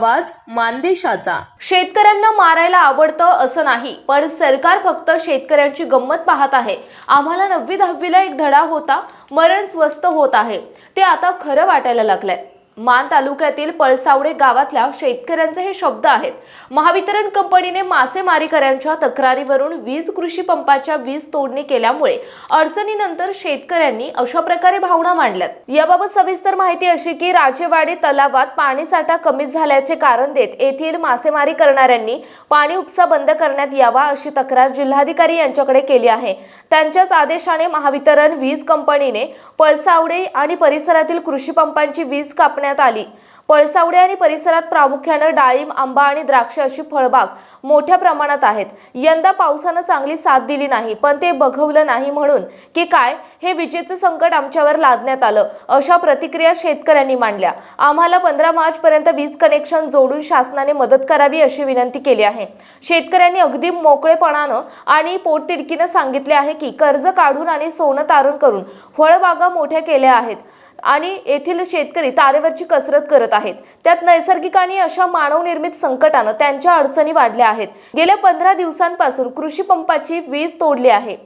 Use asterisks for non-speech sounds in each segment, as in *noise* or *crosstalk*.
आवाज मानदेशाचा. शेतकऱ्यांना मारायला आवडतं असं नाही पण सरकार फक्त शेतकऱ्यांची गंमत पाहत आहे. आम्हाला नववी दहावीला एक धडा होता मरण स्वस्त होत आहे. ते आता खरं वाटायला लागलंय. मान तालुक्यातील पळसावडे गावातल्या शेतकऱ्यांचे हे शब्द आहेत. महावितरण कंपनीने मासेमारीकरांच्या तक्रारीवरून वीज कृषी पंपाच्या वीज तोडणी केल्यामुळे अडचणीनंतर शेतकऱ्यांनी अशा प्रकारे भावना मांडल्यात. याबाबत सविस्तर माहिती अशी की राजेवाडी तलावात पाणीसाठा कमी झाल्याचे कारण देत येथील मासेमारी करणाऱ्यांनी पाणी उपसा बंद करण्यात यावा अशी तक्रार जिल्हाधिकारी यांच्याकडे केली आहे. त्यांच्याच आदेशाने महावितरण वीज कंपनीने पळसावडे आणि परिसरातील कृषी पंपांची वीज करण्यात आली. पळसावडे आणि परिसरात प्रामुख्यानं डाळिंब आंबा आणि द्राक्ष अशी फळबाग मोठ्या प्रमाणात आहेत. यंदा पावसानं चांगली साथ दिली नाही पण ते बघवलं नाही म्हणून की काय हे विजेचं संकट आमच्यावर लादण्यात आलं अशा प्रतिक्रिया शेतकऱ्यांनी मांडल्या. आम्हाला पंधरा मार्च पर्यंत वीज कनेक्शन जोडून शासनाने मदत करावी अशी विनंती केली आहे. शेतकऱ्यांनी अगदी मोकळेपणानं आणि पोटतिडकीनं सांगितले आहे की कर्ज काढून आणि सोनं तारून करून फळबागा मोठ्या केल्या आहेत. आणि येथील शेतकरी तारेवरची कसरत करत आहेत. त्यात नैसर्गिक आणि अशा मानवनिर्मित संकटानं त्यांच्या अडचणी वाढल्या आहेत. गेल्या पंधरा दिवसांपासून कृषी पंपाची वीज तोडली आहे.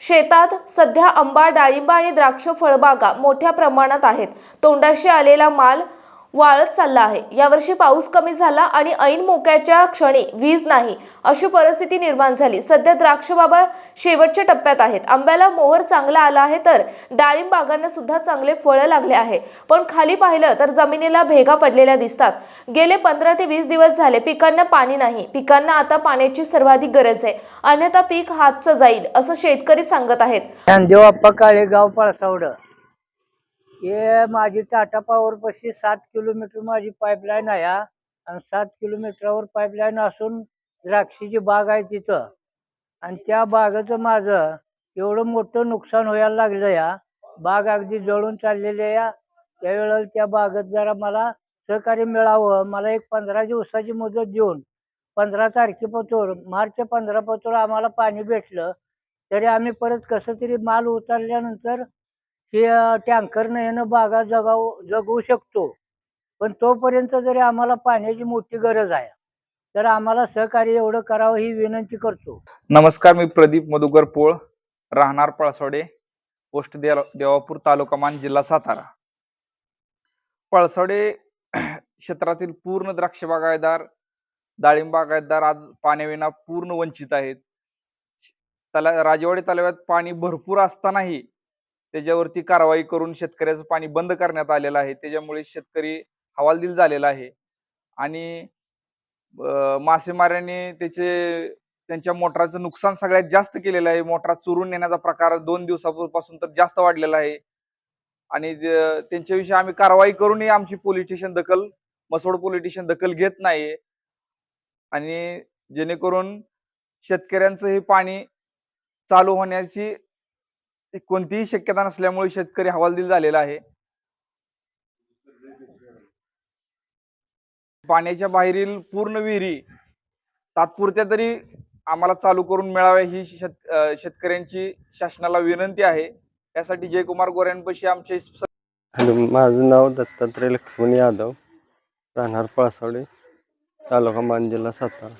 शेतात सध्या आंबा डाळिंबा आणि द्राक्ष फळबागा मोठ्या प्रमाणात आहेत. तोंडाशी आलेला माल वाळत चालला आहे. यावर्षी पाऊस कमी झाला आणि ऐन मोक्याच्या क्षणी वीज नाही अशी परिस्थिती निर्माण झाली. सध्या द्राक्ष बाबा शेवटच्या टप्प्यात आहेत. आंब्याला मोहर चांगला आला आहे तर डाळिंब बागांना सुद्धा चांगले फळं लागले आहे. पण खाली पाहिलं तर जमिनीला भेगा पडलेल्या दिसतात. गेले पंधरा ते वीस दिवस झाले पिकांना पाणी नाही. पिकांना आता पाण्याची सर्वाधिक गरज आहे. अन्यथा पीक हातचं जाईल असं शेतकरी सांगत आहेत. ज्ञानदेव काळे गाव पळसावड हे माझी टाटा पॉवर पाशी सात किलोमीटर माझी पाईपलाईन आहे आणि सात किलोमीटरवर पाईपलाईन असून द्राक्षीची बाग आहे तिथं. आणि त्या बागेचं माझं एवढं मोठं नुकसान व्हायला लागलं या. बाग अगदी जळून चाललेली आहे या. त्यावेळेला त्या बागेत जरा मला सहकार्य मिळावं. मला एक पंधरा दिवसाची मुदत देऊन पंधरा तारखेपासून मार्च पंधरापासून आम्हाला पाणी भेटलं. तरी आम्ही परत कसं तरी माल उतरल्यानंतर हे टँकरनं येणं बागा जगाव जगवू शकतो. पण तोपर्यंत जरी आम्हाला पाण्याची मोठी गरज आहे तर आम्हाला सहकार्य एवढं करावं ही विनंती करतो. नमस्कार मी प्रदीप मधुकर पोळ राहणार पळसवडे पोस्ट देव देवापूर तालुका मान जिल्हा सातारा. पळसवडे *clears throat* क्षेत्रातील पूर्ण द्राक्ष बागायतदार डाळिंब बागायतदार आज पाण्याविना पूर्ण वंचित आहेत. तला राजेवाडी तलाव्यात पाणी भरपूर असतानाही त्याच्यावरती कारवाई करून शेतकऱ्याचं पाणी बंद करण्यात आलेलं आहे. त्याच्यामुळे शेतकरी हवालदिल झालेला आहे. आणि मासेमाऱ्याने त्याचे त्यांच्या मोटराचं नुकसान सगळ्यात जास्त केलेलं आहे. मोटरा चोरून नेण्याचा प्रकार दोन दिवसापासून तर जास्त वाढलेला आहे. आणि त्यांच्याविषयी आम्ही कारवाई करूनही आमची पोलीस स्टेशन दखल मसोड पोलीस स्टेशन दखल घेत नाही आणि जेणेकरून शेतकऱ्यांचं हे पाणी चालू होण्याची कोणतीही शक्यता नसल्यामुळे शेतकरी हवालदिल झालेला आहे. पाण्याच्या बाहेरील पूर्ण विहिरी तात्पुरत्या तरी आम्हाला चालू करून मिळाव्या ही शेत शेतकऱ्यांची शासनाला विनंती आहे. यासाठी जयकुमार गोऱ्यांपाशी आमचे हॅलो माझं नाव दत्तात्रय लक्ष्मण यादव राहणार पळसावडे तालुका मान जिल्हा सातारा.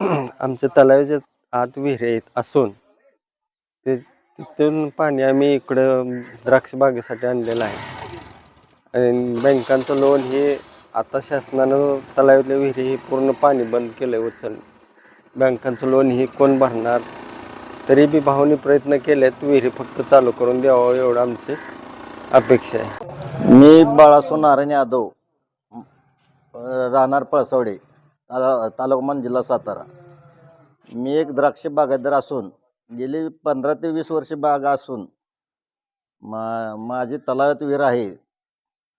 *clears throat* आमच्या तलावाच्या आत विहिरी आहेत असून ते तिथून पाणी आम्ही इकडं द्राक्ष बागेसाठी आणलेलं आहे. आणि बँकांचं लोन हे आता शासनानं तलावातल्या विहिरी हे पूर्ण पाणी बंद केलं आहे उचल. बँकांचं लोन हे कोण भरणार? तरी बी भावनी प्रयत्न केलेत विहिरी फक्त चालू करून द्यावं एवढं आमची अपेक्षा आहे. मी बाळासो नारायण यादव राहणार पळसवडे ताला तालुकामान जिल्हा सातारा. मी एक द्राक्ष बागायतदार असून गेली पंधरा ते वीस वर्षे बाग असून मा माझी तलावात विहीर आहे.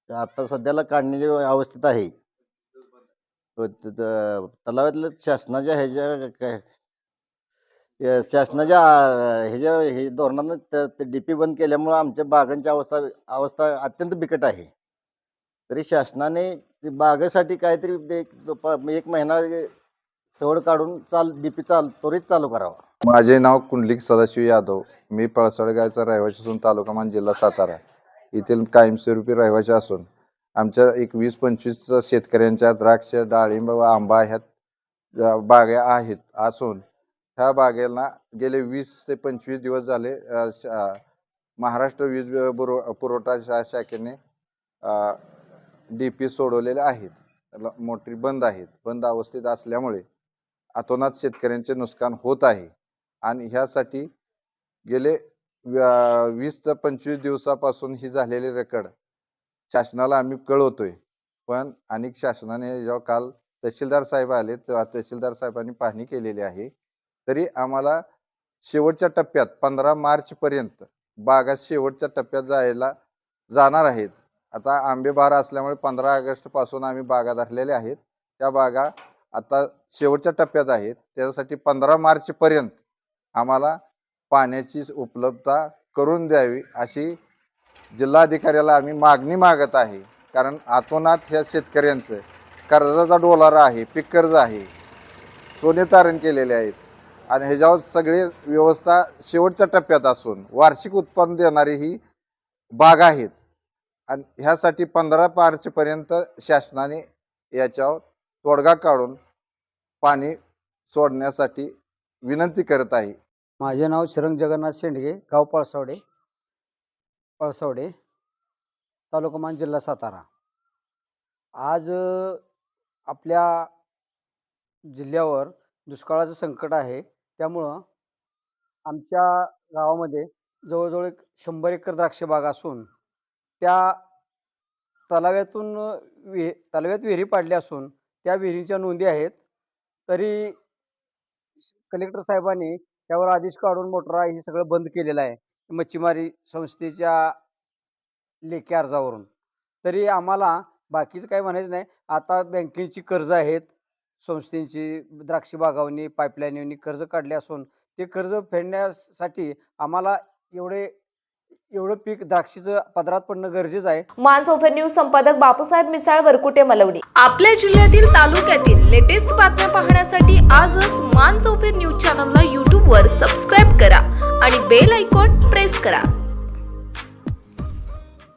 आता सध्याला काढण्याच्या अवस्थेत आहे. हो, तलावातलं शासनाच्या ह्याच्या शासनाच्या ह्याच्या हे धोरणानं ते डी पी बंद केल्यामुळं आमच्या बागांची अवस्था अवस्था अत्यंत बिकट आहे. तरी शासनाने बागेसाठी काहीतरी एक एक महिना सवड काढून चाल डी पी चाल त्वरित चालू करावा. माझे नाव कुंडलिक सदाशिव यादव. मी पळसळगावचा रहिवासी असून तालुका मान जिल्हा सातारा. येथील कायमस्वरूपी रहिवासी असून आमच्या एक वीस पंचवीस शेतकऱ्यांच्या द्राक्ष डाळिंब व आंबा ह्या बागा आहेत असून ह्या बागेला गेले वीस ते पंचवीस दिवस झाले शा- महाराष्ट्र वीज पुरव- पुरवठा शा शाखेने डी पी सोडवलेले आहेत. मोटरी बंद आहेत. बंद अवस्थेत असल्यामुळे अतोनात शेतकऱ्यांचे नुकसान होत आहे. आणि ह्यासाठी गेले वीस ते पंचवीस दिवसापासून ही झालेली रेकॉर्ड. शासनाला आम्ही कळवतोय. पण अनेक शासनाने जेव्हा काल तहसीलदार साहेब आले तेव्हा तहसीलदार साहेबांनी पाहणी केलेली आहे. तरी आम्हाला शेवटच्या टप्प्यात पंधरा मार्च पर्यंत बागा शेवटच्या टप्प्यात जायला जाणार आहेत. आता आंबेबार असल्यामुळे पंधरा ऑगस्टपासून आम्ही बागा धरलेले आहेत. त्या बागा आता शेवटच्या टप्प्यात आहेत. त्यासाठी पंधरा मार्च पर्यंत आम्हाला पाण्याची उपलब्धता करून द्यावी अशी जिल्हाधिकाऱ्याला आम्ही मागणी मागत आहे. कारण आतोनात ह्या शेतकऱ्यांचं कर्जाचा डोलारा आहे पीक कर्ज आहे सोने तारण केलेले आहेत. आणि ह्याच्यावर सगळे व्यवस्था शेवटच्या टप्प्यात असून वार्षिक उत्पन्न देणारी ही बाग आहेत. आणि ह्यासाठी पंधरा मार्चपर्यंत शासनाने याच्यावर तोडगा काढून पाणी सोडण्यासाठी विनंती करत आहे. माझे नाव शिरंग जगन्नाथ शेंडगे गाव पळसावडे. पळसावडे तालुकामान जिल्हा सातारा. आज आपल्या जिल्ह्यावर दुष्काळाचं संकट आहे. त्यामुळं आमच्या गावामध्ये जवळजवळ एक शंभर एकर द्राक्ष बाग असून त्या तलाव्यातून वि विहि तलाव्यात विहिरी पाडल्या असून त्या विहिरींच्या नोंदी आहेत. तरी कलेक्टर साहेबांनी त्यावर आदेश काढून मोटरा हे सगळं बंद केलेलं आहे मच्छीमारी संस्थेच्या लेखी अर्जावरून. तरी आम्हाला बाकीचं काही म्हणायचं नाही. आता बँकेची कर्ज आहेत संस्थेची द्राक्षी बागावनी पाईपलाईन कर्ज काढले असून ते कर्ज फेडण्यासाठी आम्हाला एवढे एवढं पीक द्राक्षीचं पदरात पडणं गरजेचं आहे. मानसोफर न्यूज संपादक बापूसाहेब मिसाळ वरकुटे मलवडी आपल्या जिल्ह्यातील तालुक्यातील लेटेस्ट बातम्या पाहण्यासाठी आजच मानसोफर न्यूज चॅनलला यूट्यूबवर सबस्क्राईब करा आणि बेल आयकॉन प्रेस करा.